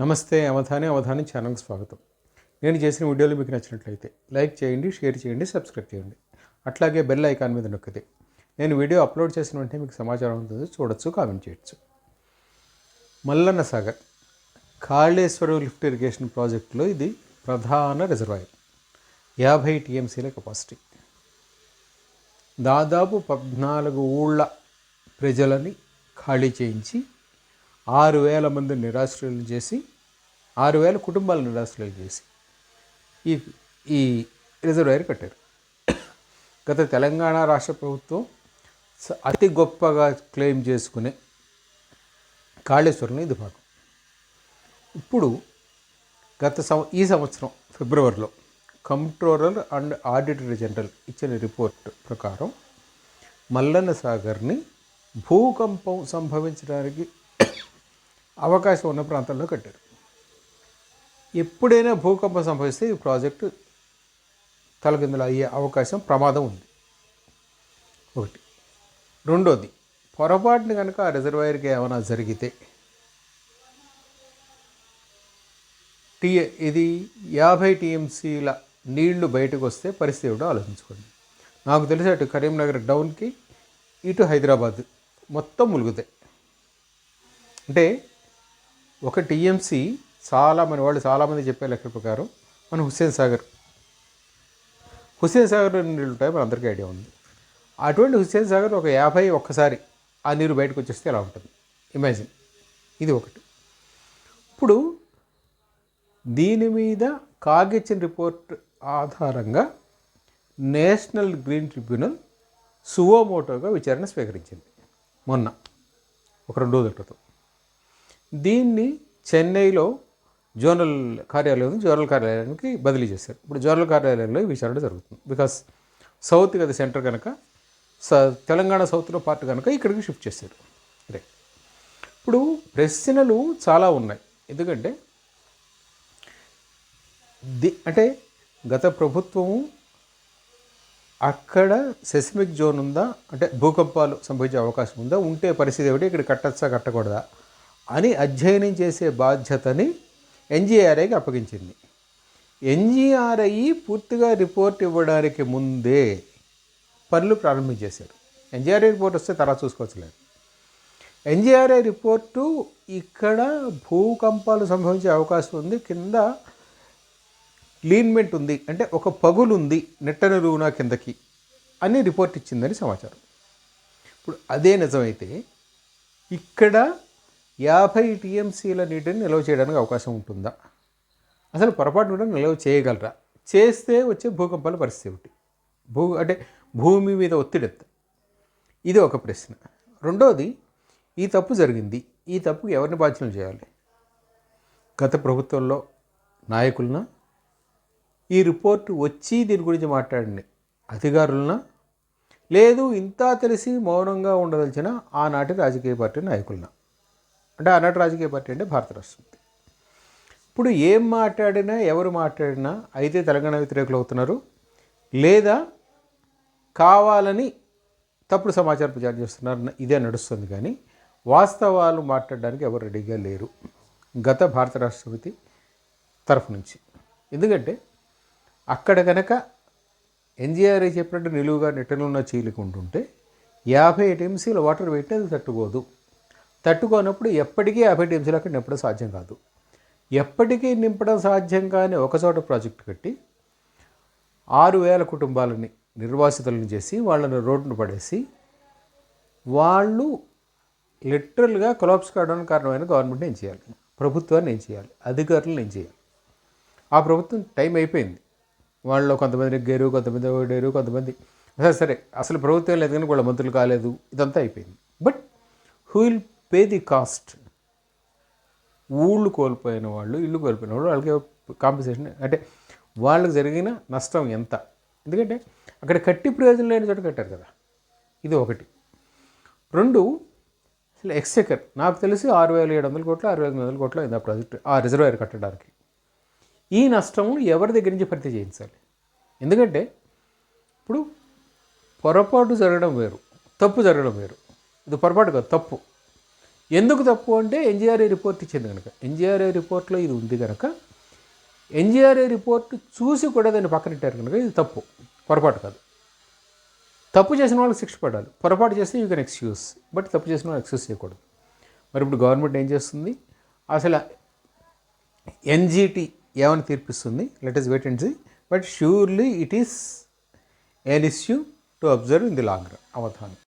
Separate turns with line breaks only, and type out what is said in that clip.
నమస్తే అవధాని అవధాని ఛానల్కి స్వాగతం. నేను చేసిన వీడియోలు మీకు నచ్చినట్లయితే లైక్ చేయండి షేర్ చేయండి సబ్స్క్రైబ్ చేయండి. అట్లాగే బెల్ ఐకాన్ మీద నొక్కితే నేను వీడియో అప్లోడ్ చేసిన వెంటనే మీకు సమాచారం ఉంటుంది చూడొచ్చు కామెంట్ చేయొచ్చు. మల్లన్న సాగర్ కాళేశ్వరం లిఫ్ట్ ఇరిగేషన్ ప్రాజెక్టులో ఇది ప్రధాన రిజర్వాయర్. యాభై టీఎంసీల కెపాసిటీ. దాదాపు పద్నాలుగు ఊళ్ళ ప్రజలని ఖాళీ చేయించి ఆరు వేల మంది నిరాశ్రయులు చేసి ఆరు వేల కుటుంబాలు నిరాశ్రయులు చేసి ఈ ఈ రిజర్వాయర్ కట్టారు. గత తెలంగాణ రాష్ట్ర ప్రభుత్వం అతి గొప్పగా క్లెయిమ్ చేసుకునే కాళేశ్వరం ఇది భాగం. ఇప్పుడు గత సంవ ఈ సంవత్సరం ఫిబ్రవరిలో కంప్ట్రోలర్ అండ్ ఆడిటర్ జనరల్ ఇచ్చిన రిపోర్ట్ ప్రకారం మల్లన్న సాగర్ని భూకంపం సంభవించడానికి అవకాశం ఉన్న ప్రాంతంలో కట్టారు. ఎప్పుడైనా భూకంపం సంభవిస్తే ఈ ప్రాజెక్టు తలకిందులు అయ్యే అవకాశం ప్రమాదం ఉంది. ఒకటి. రెండోది పొరపాటున కనుక ఆ రిజర్వాయర్కి ఏమైనా జరిగితే టీ ఇది యాభై టీఎంసీల నీళ్ళు బయటకు వస్తే పరిస్థితి కూడా ఆలోచించుకోండి. నాకు తెలిసి అటు కరీంనగర్ డౌన్కి ఇటు హైదరాబాద్ మొత్తం ములుగుతాయి. అంటే ఒక టీఎంసీ చాలా మన వాళ్ళు చాలామంది చెప్పే లెక్క ప్రకారం మన హుస్సేన్ సాగర్. హుస్సేన్ సాగర్ నీళ్ళు ఉంటాయి మన అందరికీ ఐడియా ఉంది. అటువంటి హుస్సేన్ సాగర్ ఒక యాభై ఒక్కసారి ఆ నీరు బయటకు వచ్చేస్తే ఎలా ఉంటుంది? ఇమాజిన్. ఇది ఒకటి. ఇప్పుడు దీని మీద కాగిచ్చిన రిపోర్ట్ ఆధారంగా నేషనల్ గ్రీన్ ట్రిబ్యునల్ సువోమోటోగా విచారణ స్వీకరించింది. మొన్న. ఒక రెండు రోజుల క్రితం. దీన్ని చెన్నైలో జోనల్ కార్యాలయం జోనల్ కార్యాలయానికి బదిలీ చేశారు. ఇప్పుడు జోనల్ కార్యాలయంలో ఈ విచారణ జరుగుతుంది. బికాస్ సౌత్ కదా సెంటర్ కనుక స తెలంగాణ సౌత్లో పార్ట్ కనుక ఇక్కడికి షిఫ్ట్ చేశారు. రైట్ ఇప్పుడు ప్రశ్నలు చాలా ఉన్నాయి. ఎందుకంటే ది అంటే గత ప్రభుత్వము అక్కడ సెస్మిక్ జోన్ ఉందా అంటే భూకంపాలు సంభవించే అవకాశం ఉందా ఉంటే పరిస్థితి ఏమిటి ఇక్కడ కట్టచ్చా కట్టకూడదా? అని అధ్యయనం చేసే బాధ్యతని ఎన్జీఆర్ఐకి అప్పగించింది. ఎన్జీఆర్ఐ పూర్తిగా రిపోర్ట్ ఇవ్వడానికి ముందే పనులు ప్రారంభించేశారు ఎన్జీఆర్ఐ రిపోర్ట్ వస్తే తర్వాత చూసుకోవచ్చులేదు ఎన్జీఆర్ఐ రిపోర్టు ఇక్కడ భూకంపాలు సంభవించే అవకాశం ఉంది. కింద లీన్మెంట్ ఉంది. అంటే ఒక పగులు ఉంది నెట్టన రూనా కిందకి అని రిపోర్ట్ ఇచ్చిందని సమాచారం. ఇప్పుడు అదే నిజమైతే ఇక్కడ యాభై టీఎంసీల నీటిని నిల్వ చేయడానికి అవకాశం ఉంటుందా? అసలు పొరపాటు కూడా నిల్వ చేయగలరా? చేస్తే వచ్చే భూకంపాల పరిస్థితి ఏమిటి? భూ అంటే భూమి మీద ఒత్తిడి ఎంత? ఇది ఒక ప్రశ్న. రెండోది ఈ తప్పు జరిగింది. ఈ తప్పుకు ఎవరిని బాధ్యతలు చేయాలి? గత ప్రభుత్వంలో నాయకులన? ఈ రిపోర్ట్ వచ్చి దీని గురించి మాట్లాడిన అధికారులన? లేదు ఇంత తెలిసి మౌనంగా ఉండదలిచిన ఆనాటి రాజకీయ పార్టీ నాయకులనా? అంటే ఆనాటి రాజకీయ పార్టీ అంటే భారత రాష్ట్రపతి ఇప్పుడు ఏం మాట్లాడినా ఎవరు మాట్లాడినా అయితే తెలంగాణ వ్యతిరేకులు అవుతున్నారు. లేదా కావాలని తప్పుడు సమాచారం ప్రచారం చేస్తున్నారు. ఇదే నడుస్తుంది కానీ వాస్తవాలు మాట్లాడడానికి ఎవరు రెడీగా లేరు. గత భారత రాష్ట్రపతి తరఫు నుంచి. ఎందుకంటే అక్కడ కనుక ఎన్జిఆర్ఐ చెప్పినట్టు నిలువుగా నెట్టనున్న చీలుకుంటుంటే యాభై టీఎంసీల వాటర్ పెట్టి అది తట్టుకోదు. తట్టుకోనప్పుడు ఎప్పటికీ యాభై టీఎంసీలు నింపడం సాధ్యం కాదు. ఎప్పటికీ నింపడం సాధ్యం కాని ఒకచోట ప్రాజెక్టు కట్టి ఆరు వేల కుటుంబాలని నిర్వాసితులను చేసి వాళ్ళని రోడ్డును పడేసి వాళ్ళు లిటరల్గా కొలాప్స్ కావడానికి కారణమైన గవర్నమెంట్ ఏం చేయాలి? ప్రభుత్వాన్ని ఏం చేయాలి? అధికారులను ఏం చేయాలి? ఆ ప్రభుత్వం టైం అయిపోయింది. వాళ్ళు కొంతమంది నెగ్గారు కొంతమంది ఓడారు కొంతమంది సరే సరే అసలు ప్రభుత్వం లేదు కానీ వాళ్ళ మంత్రులు కాలేదు. ఇదంతా అయిపోయింది. But who will pay the cost ఊళ్ళు కోల్పోయిన వాళ్ళు ఇల్లు కోల్పోయిన వాళ్ళు వాళ్ళకి కాంపెన్సేషన్ అంటే వాళ్ళకి జరిగిన నష్టం ఎంత? ఎందుకంటే అక్కడ కట్టి ప్రయోజనం లేని చోట కట్టారు కదా. ఇది ఒకటి. రెండు అసలు ఎక్స్చెకర్. నాకు తెలిసి ఆరు వేల ఏడు వందల కోట్లు ఆరు వేల ఎనిమిది వందల కోట్లు అయింది ఆ ప్రాజెక్ట్ ఆ రిజర్వాయర్ కట్టడానికి. ఈ నష్టం ఎవరి దగ్గర నుంచి భర్తీ చేయించాలి? ఎందుకంటే ఇప్పుడు పొరపాటు జరగడం వేరు తప్పు జరగడం వేరు. ఇది పొరపాటు కాదు తప్పు. ఎందుకు తప్పు అంటే ఎన్జిఆర్ఏ రిపోర్ట్ ఇచ్చింది కనుక. ఎన్జిఆర్ఏ రిపోర్ట్లో ఇది ఉంది కనుక ఎన్జిఆర్ఏ రిపోర్ట్ చూసి కూడా దాన్ని పక్కన పెట్టారు కనుక ఇది తప్పు పొరపాటు కాదు. తప్పు చేసిన వాళ్ళకి శిక్ష పడాలి. పొరపాటు చేస్తే యూ కెన్ ఎక్స్క్యూజ్ బట్ తప్పు చేసిన వాళ్ళు ఎక్స్క్యూజ్ చేయకూడదు. మరి ఇప్పుడు గవర్నమెంట్ ఏం చేస్తుంది? అసలు ఎన్జిటి ఏమని తీర్పిస్తుంది? Let us wait and see but surely it is an issue to observe in the long run Avadhanam.